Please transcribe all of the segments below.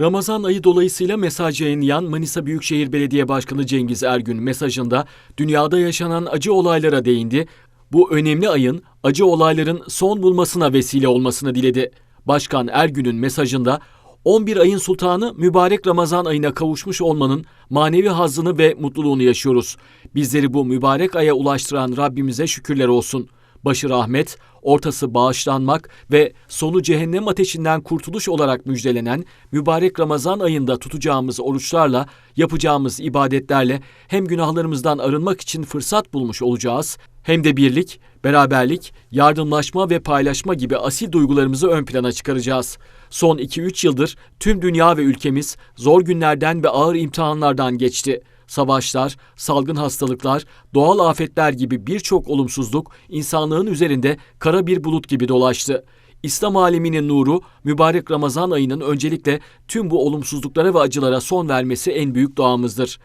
Ramazan ayı dolayısıyla mesaj yayınlayan Manisa Büyükşehir Belediye Başkanı Cengiz Ergün mesajında dünyada yaşanan acı olaylara değindi. Bu önemli ayın acı olayların son bulmasına vesile olmasını diledi. Başkan Ergün'ün mesajında 11 ayın sultanı mübarek Ramazan ayına kavuşmuş olmanın manevi hazzını ve mutluluğunu yaşıyoruz. Bizleri bu mübarek aya ulaştıran Rabbimize şükürler olsun. Başı rahmet, ortası bağışlanmak ve sonu cehennem ateşinden kurtuluş olarak müjdelenen mübarek Ramazan ayında tutacağımız oruçlarla, yapacağımız ibadetlerle hem günahlarımızdan arınmak için fırsat bulmuş olacağız, hem de birlik, beraberlik, yardımlaşma ve paylaşma gibi asil duygularımızı ön plana çıkaracağız. Son 2-3 yıldır tüm dünya ve ülkemiz zor günlerden ve ağır imtihanlardan geçti. Savaşlar, salgın hastalıklar, doğal afetler gibi birçok olumsuzluk insanlığın üzerinde kara bir bulut gibi dolaştı. İslam aleminin nuru mübarek Ramazan ayının öncelikle tüm bu olumsuzluklara ve acılara son vermesi en büyük duamızdır.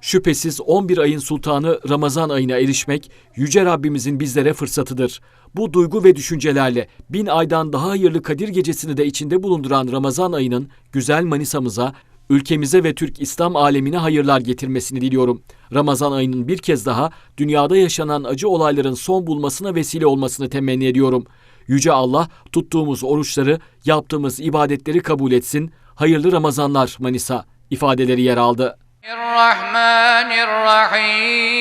Şüphesiz 11 ayın sultanı Ramazan ayına erişmek yüce Rabbimizin bizlere fırsatıdır. Bu duygu ve düşüncelerle bin aydan daha hayırlı Kadir gecesini de içinde bulunduran Ramazan ayının güzel Manisa'mıza, Ülkemize ve Türk İslam alemine hayırlar getirmesini diliyorum. Ramazan ayının bir kez daha dünyada yaşanan acı olayların son bulmasına vesile olmasını temenni ediyorum. Yüce Allah tuttuğumuz oruçları, yaptığımız ibadetleri kabul etsin. Hayırlı Ramazanlar Manisa ifadeleri yer aldı. Rahmanirrahim.